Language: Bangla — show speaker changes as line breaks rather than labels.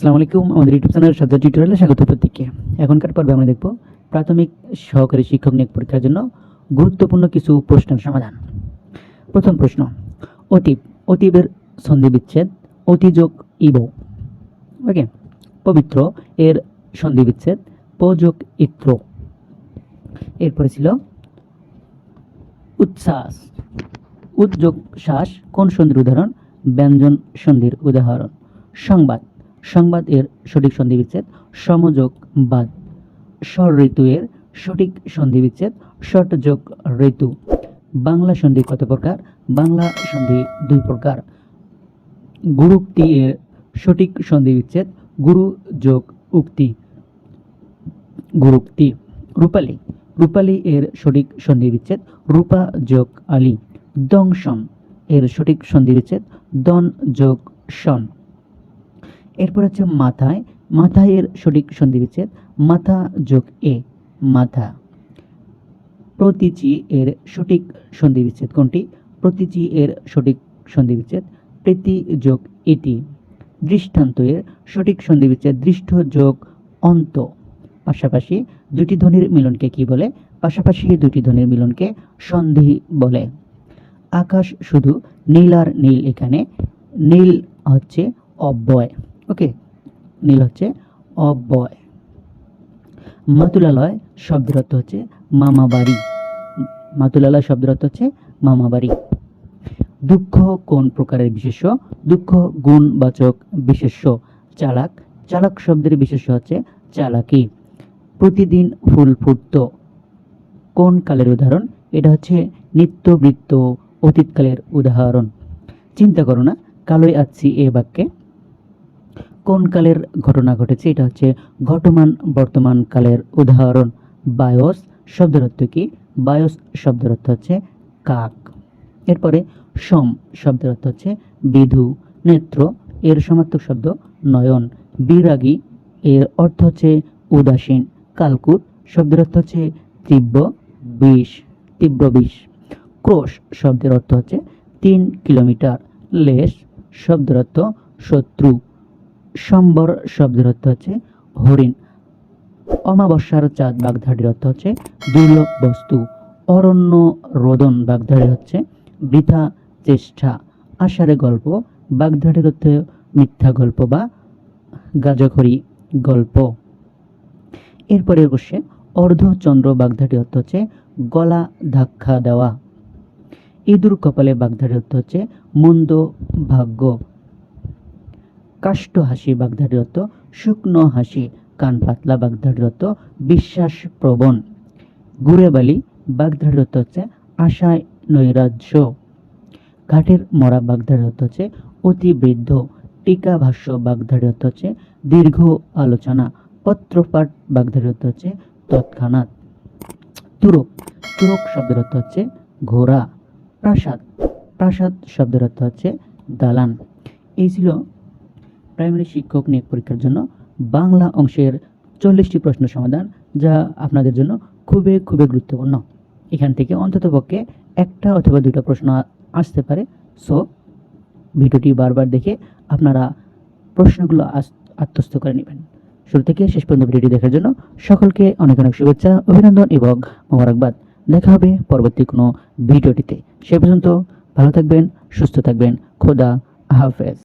আসসালামু আলাইকুম। আমাদের ইউটিউব চ্যানেল সাজ্জা টিউটোরিয়ালে স্বাগত প্রত্যেককে। এখনকার পর্বে আমরা দেখব প্রাথমিক সহকারী শিক্ষক নিয়োগ পরীক্ষার জন্য গুরুত্বপূর্ণ কিছু প্রশ্নের সমাধান। প্রথম প্রশ্ন, অতীব, অতীবের সন্ধি বিচ্ছেদ অতিযোগ, ইব। ওকে পবিত্র এর সন্ধি বিচ্ছেদ পযোগ, ইত্র। এরপরে ছিল, উচ্ছ্বাস। উদ্যোগ, শ্বাস, কোন সন্ধির উদাহরণ? ব্যঞ্জন সন্ধির উদাহরণ। সংবাদ সংবাদ এর সঠিক সন্ধি বিচ্ছেদ সমযোগ স্বর ঋতু এর সঠিক সন্ধি বিচ্ছেদ ষটযোগ ঋতু। বাংলা সন্ধি কত প্রকার? বাংলা সন্ধি দুই প্রকার। গুরুক্তি এর সঠিক সন্ধি বিচ্ছেদ গুরু যোগ উক্তি। গুরুক্তি রূপালী। রূপালী এর সঠিক সন্ধি বিচ্ছেদ রূপা যোগ আলী। দংশন এর সঠিক সন্ধি বিচ্ছেদ দন যোগ শন এরপর হচ্ছে মাথায় মাথায় এর সঠিক সন্ধি বিচ্ছেদ, মাথা যোগ এ, মাথা। প্রতিচি এর সঠিক সন্ধি বিচ্ছেদ কোনটি? প্রতিচি এর সঠিক সন্ধি বিচ্ছেদ, প্রীতি যোগ ইতি দৃষ্টান্ত এর সঠিক সন্ধি বিচ্ছেদ, দৃষ্ট যোগ অন্ত। পাশাপাশি দুটি ধ্বনির মিলনকে কি বলে? পাশাপাশি দুটি ধ্বনির মিলনকে সন্ধি বলে। আকাশ শুধু নীল আর নীল এখানে। নীল হচ্ছে অব্যয়। ওকে, নীল হচ্ছে অব্যয়। মাতুলালয় শব্দের অর্থ হচ্ছে মামা বাড়ি মাতুলালয় শব্দের অর্থ হচ্ছে মামা বাড়ি দুঃখ কোন প্রকারের বিশেষ্য? দুঃখ গুণবাচক বিশেষ্য। চালাক চালাক শব্দের বিশেষ্য হচ্ছে চালাকি। প্রতিদিন ফুল ফুটত। কোন কালের উদাহরণ? এটা হচ্ছে নিত্যবৃত্ত অতীতকালের উদাহরণ। চিন্তা করো না, কালোই আছি এ বাক্যে। কোন কালের ঘটনা ঘটেছে? এটা হচ্ছে ঘটমান বর্তমান কালের উদাহরণ। বায়োস শব্দের অর্থ কি? বায়স শব্দের অর্থ হচ্ছে কাক। এরপরে সম শব্দের অর্থ হচ্ছে বিধু। নেত্র, এর সমার্থক শব্দ নয়ন। বিরাগী, এর অর্থ হচ্ছে উদাসীন। কালকুট শব্দের অর্থ হচ্ছে তীব্র বিষ তীব্র বিষ। ক্রোশ শব্দের অর্থ হচ্ছে তিন কিলোমিটার। লেশ শব্দের অর্থ শত্রু। সম্বর শব্দের অর্থ হচ্ছে হরিণ। অমাবস্যার চাঁদ বাগধাটির অর্থ হচ্ছে দুর্লভ বস্তু। অরণ্য রোদন বাগধাটির হচ্ছে বৃথা চেষ্টা। আষাঢ়ে গল্প বাগধাটির অর্থ মিথ্যা গল্প বা গাজখড়ি গল্প। এরপরে কোশ্চেন অর্ধচন্দ্র বাগধাটি অর্থ হচ্ছে গলা ধাক্কা দেওয়া। ইঁদুর কপালে বাগধাটি অর্থ হচ্ছে মন্দ ভাগ্য। কাষ্ঠ হাসি বাগধাটির অর্থ শুকনো হাসি কান পাতলা বাগধাটির অর্থ বিশ্বাস প্রবণ। গুড়ে বালি বাগধাটির অর্থ হচ্ছে আশায় নৈরাজ্য। ঘাটের মরা বাগধাটির অর্থ হচ্ছে অতি বৃদ্ধ। টিকা ভাষ্য বাগধাটির অর্থ হচ্ছে দীর্ঘ আলোচনা। পত্রপাঠ বাগধাটির অর্থ হচ্ছে তৎক্ষণাৎ। তুরক। তুরক শব্দের অর্থ হচ্ছে ঘোড়া। প্রাসাদ। প্রাসাদ শব্দের অর্থ হচ্ছে দালান। এই ছিল প্রাইমারি শিক্ষক নিয়োগ পরীক্ষার জন্য বাংলা অংশের চল্লিশটি প্রশ্ন সমাধান, যা আপনাদের জন্য খুবই খুবই গুরুত্বপূর্ণ। এখান থেকে অন্ততপক্ষে একটা অথবা দুটো প্রশ্ন আসতে পারে। সো ভিডিওটি বারবার দেখে আপনারা প্রশ্নগুলো আত্মস্থ করে নেবেন। শুরু থেকে শেষ পর্যন্ত ভিডিওটি দেখার জন্য সকলকে অনেক অনেক শুভেচ্ছা, অভিনন্দন এবং মোবারকবাদ। দেখা হবে পরবর্তী কোনো ভিডিওটিতে। সে পর্যন্ত ভালো থাকবেন, সুস্থ থাকবেন। খোদা হাফেজ।